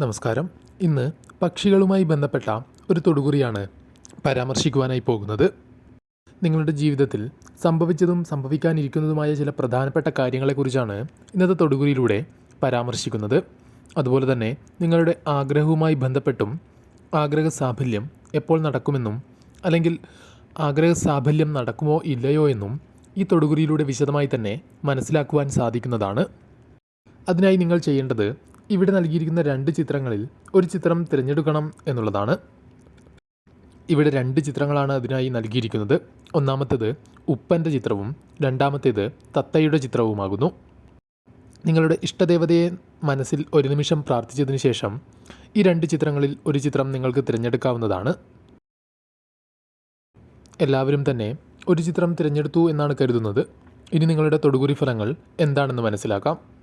നമസ്കാരം. ഇന്ന് പക്ഷികളുമായി ബന്ധപ്പെട്ട ഒരു തൊടുകുറിയാണ് പരാമർശിക്കുവാനായി പോകുന്നത്. നിങ്ങളുടെ ജീവിതത്തിൽ സംഭവിച്ചതും സംഭവിക്കാനിരിക്കുന്നതുമായ ചില പ്രധാനപ്പെട്ട കാര്യങ്ങളെക്കുറിച്ചാണ് ഇന്നത്തെ തൊടുകുറിയിലൂടെ പരാമർശിക്കുന്നത്. അതുപോലെ തന്നെ നിങ്ങളുടെ ആഗ്രഹവുമായി ബന്ധപ്പെട്ടും ആഗ്രഹ സാഫല്യം എപ്പോൾ നടക്കുമെന്നും അല്ലെങ്കിൽ ആഗ്രഹ സാഫല്യം നടക്കുമോ ഇല്ലയോ എന്നും ഈ തൊടുകുറിയിലൂടെ വിശദമായി തന്നെ മനസ്സിലാക്കുവാൻ സാധിക്കുന്നതാണ്. അതിനായി നിങ്ങൾ ചെയ്യേണ്ടത് ഇവിടെ നൽകിയിരിക്കുന്ന രണ്ട് ചിത്രങ്ങളിൽ ഒരു ചിത്രം തിരഞ്ഞെടുക്കണം എന്നുള്ളതാണ്. ഇവിടെ രണ്ട് ചിത്രങ്ങളാണ് അതിനായി നൽകിയിരിക്കുന്നത്. ഒന്നാമത്തേത് ഉപ്പന്റെ ചിത്രവും രണ്ടാമത്തേത് തത്തയുടെ ചിത്രവുമാകുന്നു. നിങ്ങളുടെ ഇഷ്ടദേവതയെ മനസ്സിൽ ഒരു നിമിഷം പ്രാർത്ഥിച്ചതിന് ശേഷം ഈ രണ്ട് ചിത്രങ്ങളിൽ ഒരു ചിത്രം നിങ്ങൾക്ക് തിരഞ്ഞെടുക്കാവുന്നതാണ്. എല്ലാവരും തന്നെ ഒരു ചിത്രം തിരഞ്ഞെടുത്തു എന്നാണ് കരുതുന്നത്. ഇനി നിങ്ങളുടെ തൊടുകുറി ഫലങ്ങൾ എന്താണെന്ന് മനസ്സിലാക്കാം.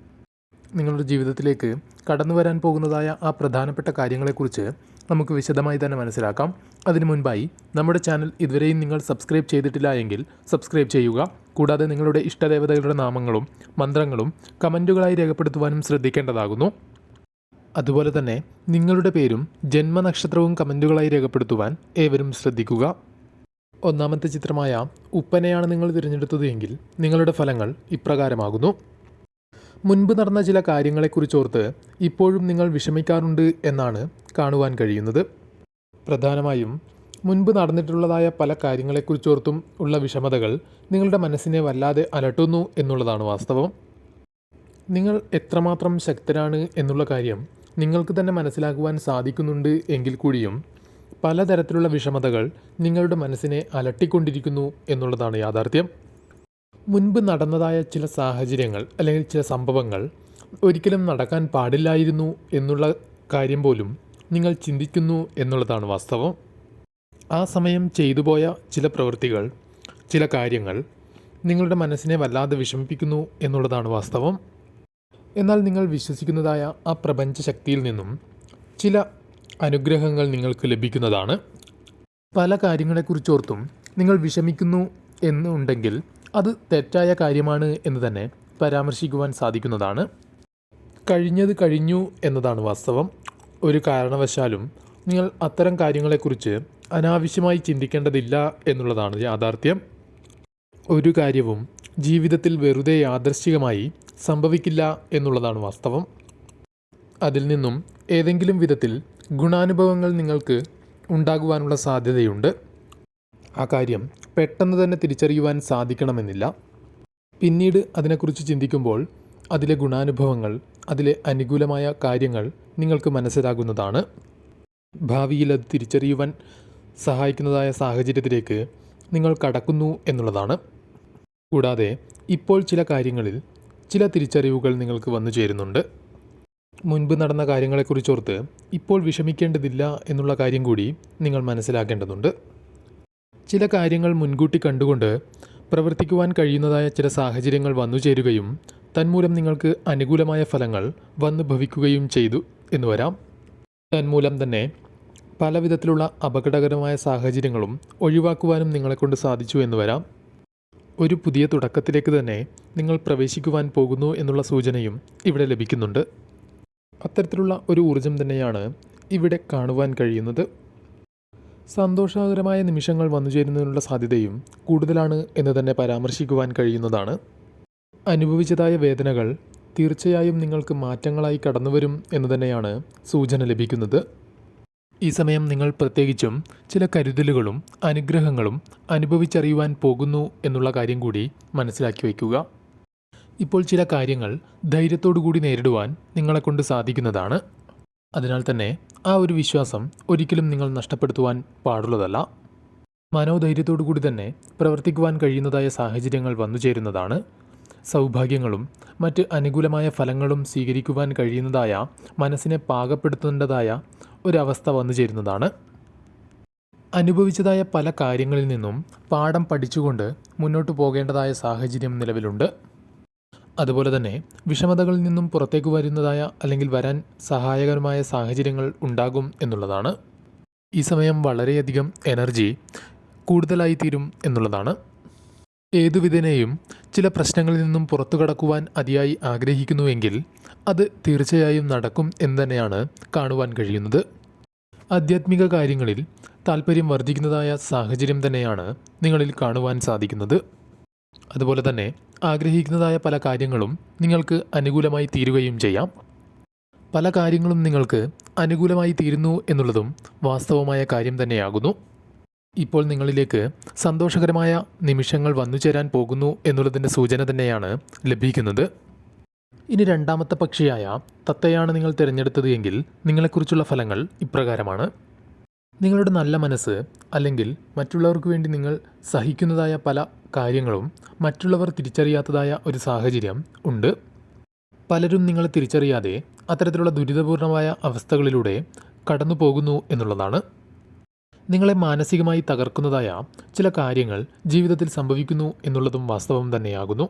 നിങ്ങളുടെ ജീവിതത്തിലേക്ക് കടന്നു വരാൻ പോകുന്നതായ ആ പ്രധാനപ്പെട്ട കാര്യങ്ങളെക്കുറിച്ച് നമുക്ക് വിശദമായി തന്നെ മനസ്സിലാക്കാം. അതിനു മുൻപായി നമ്മുടെ ചാനൽ ഇതുവരെയും നിങ്ങൾ സബ്സ്ക്രൈബ് ചെയ്തിട്ടില്ല എങ്കിൽ സബ്സ്ക്രൈബ് ചെയ്യുക. കൂടാതെ നിങ്ങളുടെ ഇഷ്ടദേവതകളുടെ നാമങ്ങളും മന്ത്രങ്ങളും കമന്റുകളായി രേഖപ്പെടുത്തുവാനും ശ്രദ്ധിക്കേണ്ടതാകുന്നു. അതുപോലെ തന്നെ നിങ്ങളുടെ പേരും ജന്മനക്ഷത്രവും കമന്റുകളായി രേഖപ്പെടുത്തുവാൻ ഏവരും ശ്രദ്ധിക്കുക. ഒന്നാമത്തെ ചിത്രമായ ഉപ്പനെയാണ് നിങ്ങൾ തിരഞ്ഞെടുത്തത് എങ്കിൽ നിങ്ങളുടെ ഫലങ്ങൾ ഇപ്രകാരമാകുന്നു. മുൻപ് നടന്ന ചില കാര്യങ്ങളെക്കുറിച്ചോർത്ത് ഇപ്പോഴും നിങ്ങൾ വിഷമിക്കാറുണ്ട് എന്നാണ് കാണുവാൻ കഴിയുന്നത്. പ്രധാനമായും മുൻപ് നടന്നിട്ടുള്ളതായ പല കാര്യങ്ങളെക്കുറിച്ചോർത്തും ഉള്ള വിഷമതകൾ നിങ്ങളുടെ മനസ്സിനെ വല്ലാതെ അലട്ടുന്നു എന്നുള്ളതാണ് വാസ്തവം. നിങ്ങൾ എത്രമാത്രം ശക്തരാണ് എന്നുള്ള കാര്യം നിങ്ങൾക്ക് തന്നെ മനസ്സിലാക്കുവാൻ സാധിക്കുന്നുണ്ട് എങ്കിൽ കൂടിയും പലതരത്തിലുള്ള വിഷമതകൾ നിങ്ങളുടെ മനസ്സിനെ അലട്ടിക്കൊണ്ടിരിക്കുന്നു എന്നുള്ളതാണ് യാഥാർത്ഥ്യം. മുൻപ് നടന്നതായ ചില സാഹചര്യങ്ങൾ അല്ലെങ്കിൽ ചില സംഭവങ്ങൾ ഒരിക്കലും നടക്കാൻ പാടില്ലായിരുന്നു എന്നുള്ള കാര്യം പോലും നിങ്ങൾ ചിന്തിക്കുന്നു എന്നുള്ളതാണ് വാസ്തവം. ആ സമയം ചെയ്തു പോയ ചില പ്രവൃത്തികൾ ചില കാര്യങ്ങൾ നിങ്ങളുടെ മനസ്സിനെ വല്ലാതെ വിഷമിപ്പിക്കുന്നു എന്നുള്ളതാണ് വാസ്തവം. എന്നാൽ നിങ്ങൾ വിശ്വസിക്കുന്നതായ ആ പ്രപഞ്ച ശക്തിയിൽ നിന്നും ചില അനുഗ്രഹങ്ങൾ നിങ്ങൾക്ക് ലഭിക്കുന്നതാണ്. പല കാര്യങ്ങളെക്കുറിച്ചോർത്തും നിങ്ങൾ വിഷമിക്കുന്നു എന്നുണ്ടെങ്കിൽ അത് തെറ്റായ കാര്യമാണ് എന്ന് തന്നെ പരാമർശിക്കുവാൻ സാധിക്കുന്നതാണ്. കഴിഞ്ഞത് കഴിഞ്ഞു എന്നതാണ് വാസ്തവം. ഒരു കാരണവശാലും നിങ്ങൾ അത്തരം കാര്യങ്ങളെക്കുറിച്ച് അനാവശ്യമായി ചിന്തിക്കേണ്ടതില്ല എന്നുള്ളതാണ് യാഥാർത്ഥ്യം. ഒരു കാര്യവും ജീവിതത്തിൽ വെറുതെ യാദർശികമായി സംഭവിക്കില്ല എന്നുള്ളതാണ് വാസ്തവം. അതിൽ നിന്നും ഏതെങ്കിലും വിധത്തിൽ ഗുണാനുഭവങ്ങൾ നിങ്ങൾക്ക് ഉണ്ടാകുവാനുള്ള സാധ്യതയുണ്ട്. ആ കാര്യം പെട്ടെന്ന് തന്നെ തിരിച്ചറിയുവാൻ സാധിക്കണമെന്നില്ല. പിന്നീട് അതിനെക്കുറിച്ച് ചിന്തിക്കുമ്പോൾ അതിലെ ഗുണാനുഭവങ്ങൾ അതിലെ അനുകൂലമായ കാര്യങ്ങൾ നിങ്ങൾക്ക് മനസ്സിലാകുന്നതാണ്. ഭാവിയിൽ അത് തിരിച്ചറിയുവാൻ സഹായിക്കുന്നതായ സാഹചര്യത്തിലേക്ക് നിങ്ങൾ കടക്കുന്നു എന്നുള്ളതാണ്. കൂടാതെ ഇപ്പോൾ ചില കാര്യങ്ങളിൽ ചില തിരിച്ചറിവുകൾ നിങ്ങൾക്ക് വന്നു ചേരുന്നുണ്ട്. മുൻപ് നടന്ന കാര്യങ്ങളെക്കുറിച്ചോർത്ത് ഇപ്പോൾ വിഷമിക്കേണ്ടതില്ല എന്നുള്ള കാര്യം കൂടി നിങ്ങൾ മനസ്സിലാക്കേണ്ടതുണ്ട്. ചില കാര്യങ്ങൾ മുൻകൂട്ടി കണ്ടുകൊണ്ട് പ്രവർത്തിക്കുവാൻ കഴിയുന്നതായ ചില സാഹചര്യങ്ങൾ വന്നു ചേരുകയും തന്മൂലം നിങ്ങൾക്ക് അനുകൂലമായ ഫലങ്ങൾ വന്നു ഭവിക്കുകയും ചെയ്തു എന്ന് വരാം. തന്മൂലം തന്നെ പല വിധത്തിലുള്ള അപകടകരമായ സാഹചര്യങ്ങളും ഒഴിവാക്കുവാനും നിങ്ങളെക്കൊണ്ട് സാധിച്ചു എന്ന് വരാം. ഒരു പുതിയ തുടക്കത്തിലേക്ക് തന്നെ നിങ്ങൾ പ്രവേശിക്കുവാൻ പോകുന്നു എന്നുള്ള സൂചനയും ഇവിടെ ലഭിക്കുന്നുണ്ട്. അത്തരത്തിലുള്ള ഒരു ഊർജം തന്നെയാണ് ഇവിടെ കാണുവാൻ കഴിയുന്നത്. സന്തോഷകരമായ നിമിഷങ്ങൾ വന്നുചേരുന്നതിനുള്ള സാധ്യതയും കൂടുതലാണ് എന്ന് തന്നെ പരാമർശിക്കുവാൻ കഴിയുന്നതാണ്. അനുഭവിച്ചതായ വേദനകൾ തീർച്ചയായും നിങ്ങൾക്ക് മാറ്റങ്ങളായി കടന്നുവരും എന്ന് തന്നെയാണ് സൂചന ലഭിക്കുന്നത്. ഈ സമയം നിങ്ങൾ പ്രത്യേകിച്ചും ചില കരുതലുകളും അനുഗ്രഹങ്ങളും അനുഭവിച്ചറിയുവാൻ പോകുന്നു എന്നുള്ള കാര്യം കൂടി മനസ്സിലാക്കി വയ്ക്കുക. ഇപ്പോൾ ചില കാര്യങ്ങൾ ധൈര്യത്തോടു കൂടി നേരിടുവാൻ നിങ്ങളെക്കൊണ്ട് സാധിക്കുന്നതാണ്. അതിനാൽ തന്നെ ആ ഒരു വിശ്വാസം ഒരിക്കലും നിങ്ങൾ നഷ്ടപ്പെടുത്തുവാൻ പാടുള്ളതല്ല. മനോധൈര്യത്തോടു കൂടി തന്നെ പ്രവർത്തിക്കുവാൻ കഴിയുന്നതായ സാഹചര്യങ്ങൾ വന്നു ചേരുന്നതാണ്. സൗഭാഗ്യങ്ങളും മറ്റ് അനുകൂലമായ ഫലങ്ങളും സ്വീകരിക്കുവാൻ കഴിയുന്നതായ മനസ്സിനെ പാകപ്പെടുത്തേണ്ടതായ ഒരവസ്ഥ വന്നു ചേരുന്നതാണ്. അനുഭവിച്ചതായ പല കാര്യങ്ങളിൽ നിന്നും പാഠം പഠിച്ചുകൊണ്ട് മുന്നോട്ട് പോകേണ്ടതായ സാഹചര്യം നിലവിലുണ്ട്. അതുപോലെ തന്നെ വിഷമതകളിൽ നിന്നും പുറത്തേക്ക് വരുന്നതായ അല്ലെങ്കിൽ വരാൻ സഹായകരമായ സാഹചര്യങ്ങൾ ഉണ്ടാകും എന്നുള്ളതാണ്. ഈ സമയം വളരെയധികം എനർജി കൂടുതലായി തീരും എന്നുള്ളതാണ്. ഏതുവിധേനയും ചില പ്രശ്നങ്ങളിൽ നിന്നും പുറത്തു കടക്കുവാൻ അതിയായി ആഗ്രഹിക്കുന്നുവെങ്കിൽ അത് തീർച്ചയായും നടക്കും എന്ന് തന്നെയാണ് കാണുവാൻ കഴിയുന്നത്. ആധ്യാത്മിക കാര്യങ്ങളിൽ താല്പര്യം വർദ്ധിക്കുന്നതായ സാഹചര്യം തന്നെയാണ് നിങ്ങളിൽ കാണുവാൻ സാധിക്കുന്നത്. അതുപോലെ തന്നെ ആഗ്രഹിക്കുന്നതായ പല കാര്യങ്ങളും നിങ്ങൾക്ക് അനുകൂലമായി തീരുകയും ചെയ്യാം. പല കാര്യങ്ങളും നിങ്ങൾക്ക് അനുകൂലമായി തീരുന്നു എന്നുള്ളതും വാസ്തവമായ കാര്യം തന്നെയാകുന്നു. ഇപ്പോൾ നിങ്ങളിലേക്ക് സന്തോഷകരമായ നിമിഷങ്ങൾ വന്നു ചേരാൻ പോകുന്നു എന്നുള്ളതിന്റെ സൂചന തന്നെയാണ് ലഭിക്കുന്നത്. ഇനി രണ്ടാമത്തെ പക്ഷിയായ തത്തയാണ് നിങ്ങൾ തിരഞ്ഞെടുത്തത് എങ്കിൽ നിങ്ങളെക്കുറിച്ചുള്ള ഫലങ്ങൾ ഇപ്രകാരമാണ്. നിങ്ങളുടെ നല്ല മനസ്സ് അല്ലെങ്കിൽ മറ്റുള്ളവർക്ക് വേണ്ടി നിങ്ങൾ സഹിക്കുന്നതായ പല കാര്യങ്ങളും മറ്റുള്ളവർ തിരിച്ചറിയാത്തതായ ഒരു സാഹചര്യം ഉണ്ട്. പലരും നിങ്ങളെ തിരിച്ചറിയാതെ അത്തരത്തിലുള്ള ദുരിതപൂർണമായ അവസ്ഥകളിലൂടെ കടന്നു പോകുന്നു എന്നുള്ളതാണ്. നിങ്ങളെ മാനസികമായി തകർക്കുന്നതായ ചില കാര്യങ്ങൾ ജീവിതത്തിൽ സംഭവിക്കുന്നു എന്നുള്ളതും വാസ്തവം തന്നെയാകുന്നു.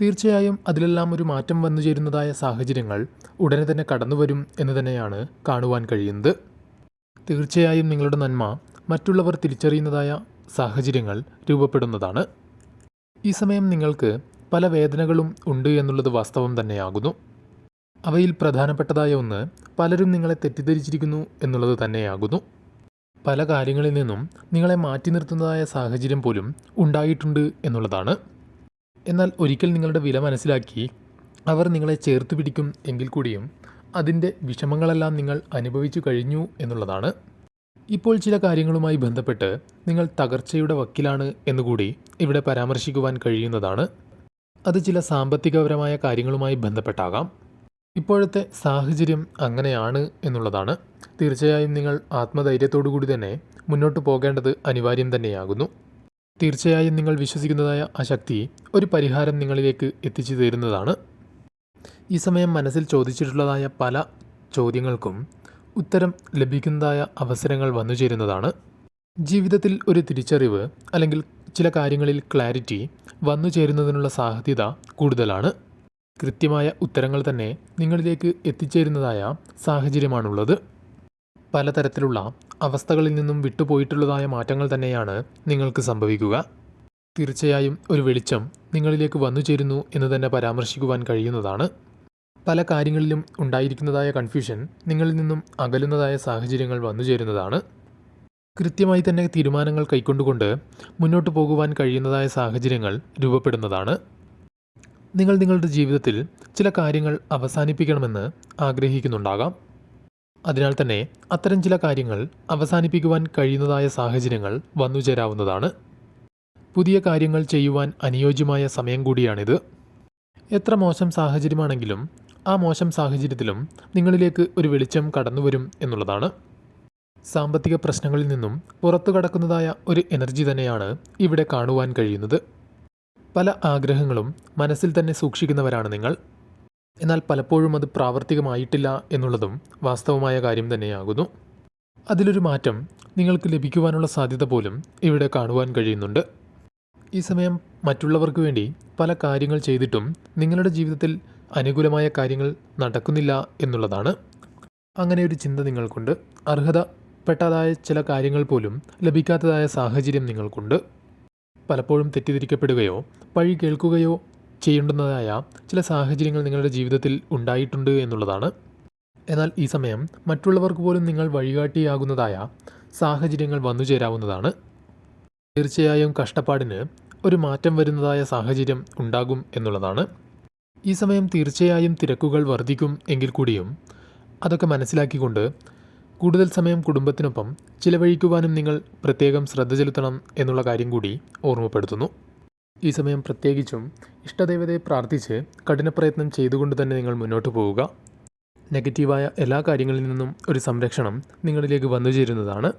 തീർച്ചയായും അതിലെല്ലാം ഒരു മാറ്റം വന്നു ചേരുന്നതായ സാഹചര്യങ്ങൾ ഉടനെ തന്നെ കടന്നു വരും എന്ന് തന്നെയാണ് കാണുവാൻ കഴിയുന്നത്. തീർച്ചയായും നിങ്ങളുടെ നന്മ മറ്റുള്ളവർ തിരിച്ചറിയുന്നതായ സാഹചര്യങ്ങൾ രൂപപ്പെടുന്നതാണ്. ഈ സമയം നിങ്ങൾക്ക് പല വേദനകളും ഉണ്ട് എന്നുള്ളത് വാസ്തവം തന്നെയാകുന്നു. അവയിൽ പ്രധാനപ്പെട്ടതായ ഒന്ന് പലരും നിങ്ങളെ തെറ്റിദ്ധരിച്ചിരിക്കുന്നു എന്നുള്ളത് തന്നെയാകുന്നു. പല കാര്യങ്ങളിൽ നിന്നും നിങ്ങളെ മാറ്റി നിർത്തുന്നതായ സാഹചര്യം പോലും ഉണ്ടായിട്ടുണ്ട് എന്നുള്ളതാണ്. എന്നാൽ ഒരിക്കൽ നിങ്ങളുടെ വില മനസ്സിലാക്കി അവർ നിങ്ങളെ ചേർത്ത് പിടിക്കും എങ്കിൽ കൂടിയും അതിന്റെ വിഷമങ്ങളെല്ലാം നിങ്ങൾ അനുഭവിച്ചു കഴിഞ്ഞു എന്നുള്ളതാണ്. ഇപ്പോൾ ചില കാര്യങ്ങളുമായി ബന്ധപ്പെട്ട് നിങ്ങൾ തകർച്ചയുടെ വക്കിലാണ് എന്നുകൂടി ഇവിടെ പരാമർശിക്കുവാൻ കഴിയുന്നതാണ്. അത് ചില സാമ്പത്തികപരമായ കാര്യങ്ങളുമായി ബന്ധപ്പെട്ടാകാം. ഇപ്പോഴത്തെ സാഹചര്യം അങ്ങനെയാണ് എന്നുള്ളതാണ്. തീർച്ചയായും നിങ്ങൾ ആത്മധൈര്യത്തോടു കൂടി തന്നെ മുന്നോട്ട് പോകേണ്ടത് അനിവാര്യം തന്നെയാകുന്നു. തീർച്ചയായും നിങ്ങൾ വിശ്വസിക്കുന്നതായ ആ ശക്തി ഒരു പരിഹാരം നിങ്ങളിലേക്ക് എത്തിച്ചു തരുന്നതാണ്. ഈ സമയം മനസ്സിൽ ചോദിച്ചിട്ടുള്ളതായ പല ചോദ്യങ്ങൾക്കും ഉത്തരം ലഭിക്കുന്നതായ അവസരങ്ങൾ വന്നു ചേരുന്നതാണ്. ജീവിതത്തിൽ ഒരു തിരിച്ചറിവ് അല്ലെങ്കിൽ ചില കാര്യങ്ങളിൽ ക്ലാരിറ്റി വന്നു ചേരുന്നതിനുള്ള സാധ്യത കൂടുതലാണ്. കൃത്യമായ ഉത്തരങ്ങൾ തന്നെ നിങ്ങളിലേക്ക് എത്തിച്ചേരുന്നതായ സാഹചര്യമാണുള്ളത്. പലതരത്തിലുള്ള അവസ്ഥകളിൽ നിന്നും വിട്ടുപോയിട്ടുള്ളതായ മാറ്റങ്ങൾ തന്നെയാണ് നിങ്ങൾക്ക് സംഭവിക്കുക. തീർച്ചയായും ഒരു വെളിച്ചം നിങ്ങളിലേക്ക് വന്നു ചേരുന്നു എന്ന് തന്നെ പരാമർശിക്കുവാൻ കഴിയുന്നതാണ്. പല കാര്യങ്ങളിലും ഉണ്ടായിരിക്കുന്നതായ കൺഫ്യൂഷൻ നിങ്ങളിൽ നിന്നും അകലുന്നതായ സാഹചര്യങ്ങൾ വന്നു ചേരുന്നതാണ്. കൃത്യമായി തന്നെ തീരുമാനങ്ങൾ കൈക്കൊണ്ടുകൊണ്ട് മുന്നോട്ട് പോകുവാൻ കഴിയുന്നതായ സാഹചര്യങ്ങൾ രൂപപ്പെടുന്നതാണ്. നിങ്ങൾ നിങ്ങളുടെ ജീവിതത്തിൽ ചില കാര്യങ്ങൾ അവസാനിപ്പിക്കണമെന്ന് ആഗ്രഹിക്കുന്നുണ്ടാകാം. അതിനാൽ തന്നെ അത്തരം ചില കാര്യങ്ങൾ അവസാനിപ്പിക്കുവാൻ കഴിയുന്നതായ സാഹചര്യങ്ങൾ വന്നു ചേരാവുന്നതാണ്. പുതിയ കാര്യങ്ങൾ ചെയ്യുവാൻ അനുയോജ്യമായ സമയം കൂടിയാണിത്. എത്ര മോശം സാഹചര്യമാണെങ്കിലും ആ മോശം സാഹചര്യത്തിലും നിങ്ങളിലേക്ക് ഒരു വെളിച്ചം കടന്നുവരും എന്നുള്ളതാണ്. സാമ്പത്തിക പ്രശ്നങ്ങളിൽ നിന്നും പുറത്തു കടക്കുന്നതായ ഒരു എനർജി തന്നെയാണ് ഇവിടെ കാണുവാൻ കഴിയുന്നത്. പല ആഗ്രഹങ്ങളും മനസ്സിൽ തന്നെ സൂക്ഷിക്കുന്നവരാണ് നിങ്ങൾ. എന്നാൽ പലപ്പോഴും അത് പ്രാവർത്തികമായിട്ടില്ല എന്നുള്ളതും വാസ്തവമായ കാര്യം തന്നെയാകുന്നു. അതിലൊരു മാറ്റം നിങ്ങൾക്ക് ലഭിക്കുവാനുള്ള സാധ്യത പോലും ഇവിടെ കാണുവാൻ കഴിയുന്നുണ്ട്. ഈ സമയം മറ്റുള്ളവർക്ക് വേണ്ടി പല കാര്യങ്ങൾ ചെയ്തിട്ടും നിങ്ങളുടെ ജീവിതത്തിൽ അനുകൂലമായ കാര്യങ്ങൾ നടക്കുന്നില്ല എന്നുള്ളതാണ്. അങ്ങനെ ഒരു ചിന്ത നിങ്ങൾക്കുണ്ട്. അർഹതപ്പെട്ടതായ ചില കാര്യങ്ങൾ പോലും ലഭിക്കാത്തതായ സാഹചര്യം നിങ്ങൾക്കുണ്ട്. പലപ്പോഴും തെറ്റിദ്ധരിക്കപ്പെടുകയോ പഴി കേൾക്കുകയോ ചെയ്യേണ്ടുന്നതായ ചില സാഹചര്യങ്ങൾ നിങ്ങളുടെ ജീവിതത്തിൽ ഉണ്ടായിട്ടുണ്ട് എന്നുള്ളതാണ്. എന്നാൽ ഈ സമയം മറ്റുള്ളവർക്ക് പോലും നിങ്ങൾ വഴികാട്ടിയാകുന്നതായ സാഹചര്യങ്ങൾ വന്നു ചേരാവുന്നതാണ്. തീർച്ചയായും കഷ്ടപ്പാടിന് ഒരു മാറ്റം വരുന്നതായ സാഹചര്യം ഉണ്ടാകും എന്നുള്ളതാണ്. ഈ സമയം തീർച്ചയായും തിരക്കുകൾ വർദ്ധിക്കും എങ്കിൽ കൂടിയും അതൊക്കെ മനസ്സിലാക്കിക്കൊണ്ട് കൂടുതൽ സമയം കുടുംബത്തിനൊപ്പം ചിലവഴിക്കുവാനും നിങ്ങൾ പ്രത്യേകം ശ്രദ്ധ ചെലുത്തണം എന്നുള്ള കാര്യം കൂടി ഓർമ്മപ്പെടുത്തുന്നു. ഈ സമയം പ്രത്യേകിച്ചും ഇഷ്ടദൈവതയെ പ്രാർത്ഥിച്ച് കഠിനപ്രയത്നം ചെയ്തുകൊണ്ട് തന്നെ നിങ്ങൾ മുന്നോട്ട് പോവുക. നെഗറ്റീവായ എല്ലാ കാര്യങ്ങളിൽ നിന്നും ഒരു സംരക്ഷണം നിങ്ങളിലേക്ക് വന്നു ചേരുന്നതാണ്